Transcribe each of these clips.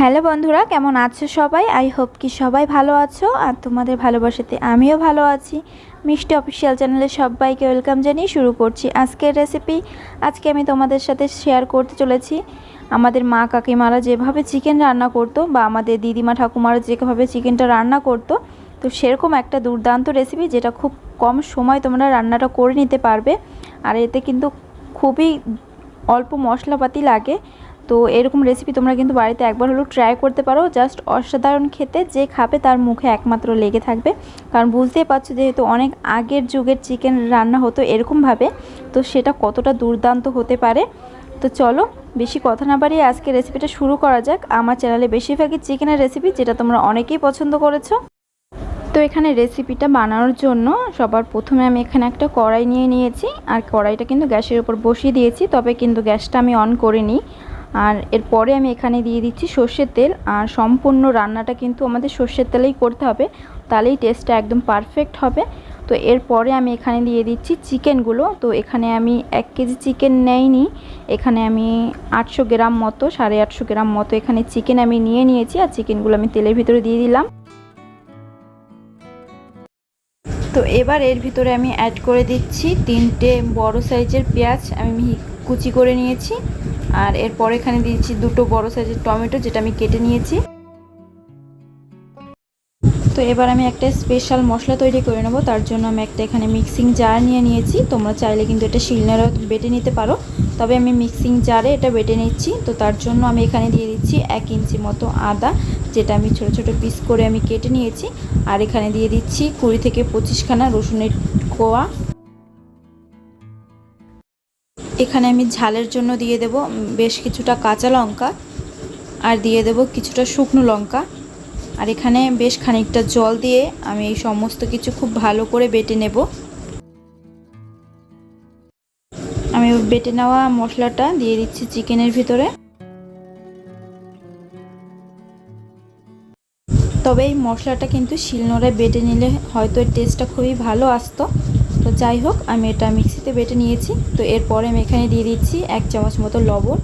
Hello বন্ধুরা, কেমন আছো সবাই? আই হোপ কি সবাই ভালো আছো, আর তোমাদের ভালোবাসাতে আমিও ভালো আছি। মিষ্টি অফিসিয়াল চ্যানেলে সবাইকে ওয়েলকাম জানিয়ে শুরু করছি আজকের রেসিপি আজকে আমি তোমাদের সাথে শেয়ার করতে চলেছি। আমাদের মা কাকিমারা যেভাবে চিকেন রান্না করতো বা আমাদের দিদিমা ঠাকুমারা যেভাবে চিকেনটা রান্না করতো, তো সেরকম একটা দুর্দান্ত রেসিপি যেটা খুব কম সময় তোমরা রান্নাটা করে নিতে পারবে। আর এতে কিন্তু খুবই অল্প মশলাপাতি লাগে। তো এরকম রেসিপি তোমরা কিন্তু বাড়িতে একবার হলেও ট্রাই করতে পারো। জাস্ট অসাধারণ খেতে, যে খাবে তার মুখে একমাত্র লেগে থাকবে। কারণ বুঝতেই পারছ যেহেতু অনেক আগের যুগের চিকেন রান্না হতো এরকমভাবে, তো সেটা কতটা দুর্দান্ত হতে পারে। তো চলো, বেশি কথা না বাড়িয়ে আজকে রেসিপিটা শুরু করা যাক। আমার চ্যানেলে বেশিরভাগই চিকেনের রেসিপি যেটা তোমরা অনেকেই পছন্দ করেছ। তো এখানে রেসিপিটা বানানোর জন্য সবার প্রথমে আমি এখানে একটা কড়াই নিয়ে নিয়েছি। আর কড়াইটা কিন্তু গ্যাসের উপর বসিয়ে দিয়েছি, তবে কিন্তু গ্যাসটা আমি অন করিনি। আর এরপরে আমি এখানে দিয়ে দিচ্ছি সর্ষের তেল আর সম্পূর্ণ রান্নাটা কিন্তু আমাদের সর্ষের তেলেই করতে হবে, তাহলেই টেস্টটা একদম পারফেক্ট হবে। তো এরপরে আমি এখানে দিয়ে দিচ্ছি চিকেনগুলো, তো এখানে আমি এক কেজি চিকেন নেইনি, এখানে আমি আটশো গ্রাম মতো, সাড়ে আটশো গ্রাম মতো এখানে চিকেন আমি নিয়ে নিয়েছি আর চিকেনগুলো আমি তেলের ভিতরে দিয়ে দিলাম। তো এবার এর ভিতরে আমি অ্যাড করে দিচ্ছি তিনটে বড় সাইজের পেঁয়াজ, আমি কুচি করে নিয়েছি। আর এরপর এখানে দিয়েছি দুটো বড় সাইজের টমেটো, যেটা আমি কেটে নিয়েছি। তো এবার আমি একটা স্পেশাল মশলা তৈরি করে নেব, তার জন্য আমি একটা এখানে মিক্সিং জার নিয়ে নিয়েছি। তোমরা চাইলে কিন্তু এটা শিলনারও বেটে নিতে পারো। তবে আমি মিক্সিং জারে এটা বেটে নিচ্ছি। তো তার জন্য আমি এখানে দিয়ে দিচ্ছি এক ইঞ্চি মতো আদা, যেটা আমি ছোট ছোট পিস করে আমি কেটে নিয়েছি। আর এখানে দিয়ে দিচ্ছি কুড়ি থেকে পঁচিশখানা রসুনের কোয়া। এখানে আমি ঝালের জন্য দিয়ে দেব বেশ কিছুটা কাঁচা লঙ্কা, আর দিয়ে দেব কিছুটা শুকনো লঙ্কা। আর এখানে বেশ খানিকটা জল দিয়ে আমি এই সমস্ত কিছু খুব ভালো করে বেটে নেব। আমি বেটে নেওয়া মশলাটা দিয়ে দিচ্ছি চিকেনের ভিতরে। তবে এই মশলাটা কিন্তু শিলনোড়ায় বেটে নিলে হয়তো টেস্টটা খুবই ভালো আসতো। তো যাই হোক, আমি এটা মিক্সিতে বেটে নিয়েছি। তো এরপরে আমি এখানে দিয়ে দিচ্ছি এক চামচ মতো লবণ।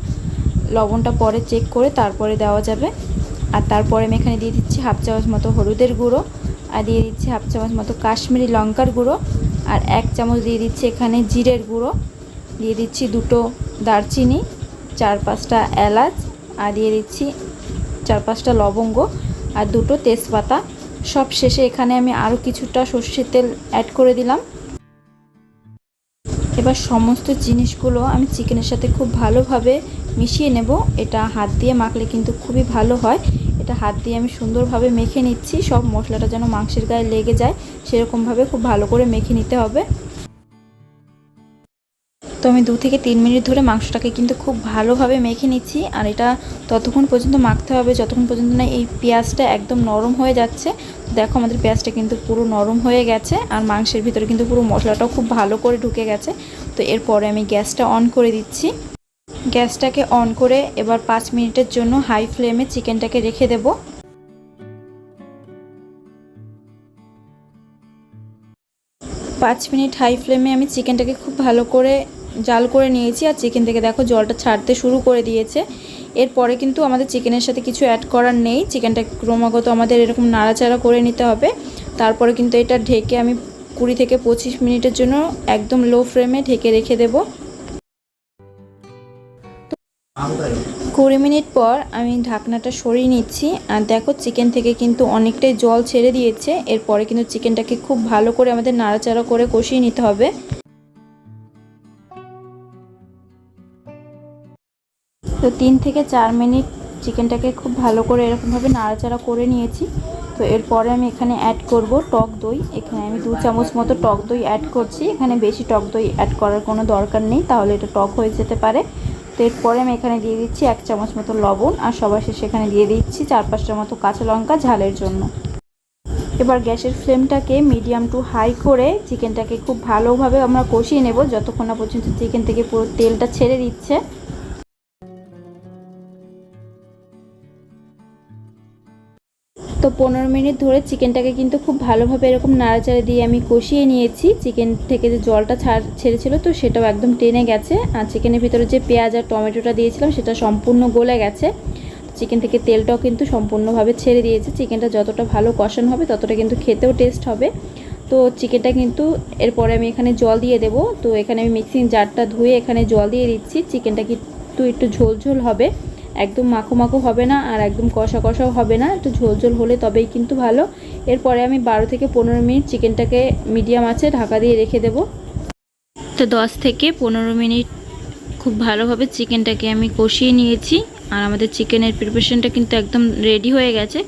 লবণটা পরে চেক করে তারপরে দেওয়া যাবে। আর তারপরে আমি এখানে দিয়ে দিচ্ছি হাফ চামচ মতো হলুদের গুঁড়ো। আর দিয়ে দিচ্ছি হাফ চামচ মতো কাশ্মীরি লঙ্কার গুঁড়ো। আর এক চামচ দিয়ে দিচ্ছি এখানে জিরের গুঁড়ো। দিয়ে দিচ্ছি দুটো দারচিনি, চার পাঁচটা এলাচ, আর দিয়ে দিচ্ছি চার পাঁচটা লবঙ্গ। আর দুটো তেজপাতা। সব শেষে এখানে আমি আরও কিছুটা সর্ষের তেল অ্যাড করে দিলাম। এবার সমস্ত জিনিসগুলো আমি চিকেনের সাথে খুব ভালোভাবে মিশিয়ে নেব। এটা হাত দিয়ে মাখলে কিন্তু খুবই ভালো হয়। এটা হাত দিয়ে আমি সুন্দরভাবে মেখে নিচ্ছি। সব মশলাটা যেন মাংসের গায়ে লেগে যায়, সেরকমভাবে খুব ভালো করে মেখে নিতে হবে। তো আমি দু থেকে তিন মিনিট ধরে মাংসটাকে কিন্তু খুব ভালোভাবে মেখে নিচ্ছি। আর এটা ততক্ষণ পর্যন্ত মাখতে হবে, যতক্ষণ পর্যন্ত না এই পেঁয়াজটা একদম নরম হয়ে যাচ্ছে। দেখো আমাদের পেঁয়াজটা কিন্তু পুরো নরম হয়ে গেছে, আর মাংসের ভিতরে কিন্তু পুরো মশলাটাও খুব ভালো করে ঢুকে গেছে। তো এরপরে আমি গ্যাসটা অন করে দিচ্ছি। গ্যাসটাকে অন করে এবার পাঁচ মিনিটের জন্য হাই ফ্লেমে চিকেনটাকে রেখে দেব। পাঁচ মিনিট হাই ফ্লেমে আমি চিকেনটাকে খুব ভালো করে জাল করে নিয়েছি আর চিকেন থেকে দেখো জলটা ছাড়তে শুরু করে দিয়েছে। এরপরে কিন্তু আমাদের চিকেনের সাথে কিছু অ্যাড করার নেই। চিকেনটা ক্রমাগত আমাদের এরকম নাড়াচাড়া করে নিতে হবে। তারপরে কিন্তু এটা ঢেকে আমি কুড়ি থেকে পঁচিশ মিনিটের জন্য একদম লো ফ্লেমে ঢেকে রেখে দেবো। কুড়ি মিনিট পর আমি ঢাকনাটা সরিয়ে নিচ্ছি। আর দেখো চিকেন থেকে কিন্তু অনেকটাই জল ছেড়ে দিয়েছে। এরপরে কিন্তু চিকেনটাকে খুব ভালো করে আমাদের নাড়াচাড়া করে কষিয়ে নিতে হবে। তো তিন থেকে চার মিনিট চিকেনটাকে খুব ভালো করে এরকমভাবে নাড়াচাড়া করে নিয়েছি। তো এরপরে আমি এখানে অ্যাড করব টক দই। এখানে আমি দু চামচ মতো টক দই অ্যাড করছি। এখানে বেশি টক দই অ্যাড করার কোনো দরকার নেই, তাহলে এটা টক হয়ে যেতে পারে। তো এরপরে আমি এখানে দিয়ে দিচ্ছি এক চামচ মতো লবণ, আর সবার শেষে এখানে দিয়ে দিচ্ছি চার পাঁচটার মতো কাঁচা লঙ্কা ঝালের জন্য। এবার গ্যাসের ফ্লেমটাকে মিডিয়াম টু হাই করে চিকেনটাকে খুব ভালোভাবে আমরা কষিয়ে নেব, যতক্ষণ না পর্যন্ত চিকেন থেকে পুরো তেলটা ছেড়ে দিচ্ছে। তো পনেরো মিনিট ধরে চিকেনটাকে কিন্তু খুব ভালোভাবে এরকম নাড়াচাড়া দিয়ে আমি কষিয়ে নিয়েছি। চিকেন থেকে যে জলটা ছাড়, ছেড়েছিল তো সেটাও একদম টেনে গেছে। আর চিকেনের ভিতরে যে পেঁয়াজ আর টমেটোটা দিয়েছিলাম সেটা সম্পূর্ণ গলে গেছে। চিকেন থেকে তেলটাও কিন্তু সম্পূর্ণভাবে ছেড়ে দিয়েছে। চিকেনটা যতটা ভালো কষানো হবে ততটা কিন্তু খেতেও টেস্ট হবে। তো চিকেনটা কিন্তু এরপরে আমি এখানে জল দিয়ে দেব। তো এখানে আমি মিক্সিং জারটা ধুয়ে এখানে জল দিয়ে দিচ্ছি। চিকেনটা কিন্তু একটু ঝোল ঝোল হবে। একদম মাখো মাখো হবে না আর একদম কষা কষাও হবে না, একটু ঝোল ঝোল হলে তবেই কিন্তু ভালো। এরপরে আমি বারো থেকে পনেরো মিনিট চিকেনটাকে মিডিয়াম আছে ঢাকা দিয়ে রেখে দেব। তো দশ থেকে পনেরো মিনিট খুব ভালোভাবে চিকেনটাকে আমি কষিয়ে নিয়েছি। আর আমাদের চিকেনের প্রিপারেশনটা কিন্তু একদম রেডি হয়ে গেছে।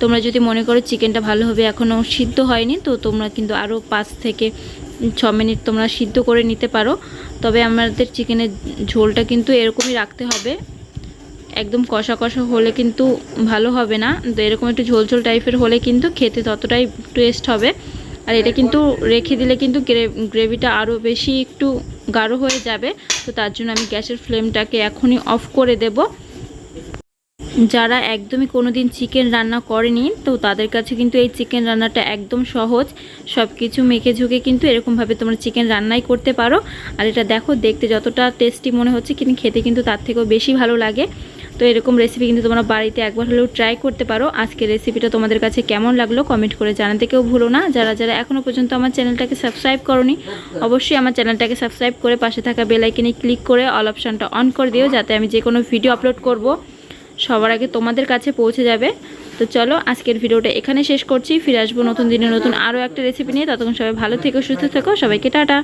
তোমরা যদি মনে করো চিকেনটা ভালোভাবে এখনও সিদ্ধ হয়নি, তো তোমরা কিন্তু আরও পাঁচ থেকে ছ মিনিট তোমরা সিদ্ধ করে নিতে পারো। তবে আমাদের চিকেনের ঝোলটা কিন্তু এরকমই রাখতে হবে। একদম কষা কষা হলে কিন্তু ভালো হবে না। তো এরকম একটু ঝোল ঝোল টাইপের হলে কিন্তু খেতে ততটাই টেস্ট হবে। আর এটা কিন্তু রেখে দিলে কিন্তু গ্রেভিটা আরও বেশি একটু গাঢ় হয়ে যাবে। তো তার জন্য আমি গ্যাসের ফ্লেমটাকে এখনই অফ করে দেব। যারা একদমই কোনো দিন চিকেন রান্না করেনি, তো তাদের কাছে কিন্তু এই চিকেন রান্নাটা একদম সহজ। সব কিছু মেখে ঝুঁকে কিন্তু এরকমভাবে তোমরা চিকেন রান্নাই করতে পারো। আর এটা দেখো, দেখতে যতটা টেস্টি মনে হচ্ছে, কিন্তু খেতে কিন্তু তার থেকেও বেশি ভালো লাগে। তো এরকম রেসিপি কিন্তু তোমরা বাড়িতে একবার হলেও ট্রাই করতে পারো। আজকের রেসিপিটা তোমাদের কাছে কেমন লাগল কমেন্ট করে জানাতে কেউ ভুলো না। যারা যারা এখনও পর্যন্ত আমার চ্যানেলটাকে সাবস্ক্রাইব করনি, অবশ্যই আমার চ্যানেলটাকে সাবস্ক্রাইব করে পাশে থাকা বেলাইকেনে ক্লিক করে অল অপশানটা অন করে দিও, যাতে আমি যে কোনো ভিডিও আপলোড করব, সবার আগে তোমাদের কাছে পৌঁছে যাবে। তো চলো, আজকের ভিডিওটা এখানে শেষ করছি। ফিরে আসব নতুন দিনে নতুন আরও একটা রেসিপি নিয়ে। ততক্ষণ সবাই ভালো থেকো, সুস্থ থেকো। সবাইকে টাটা।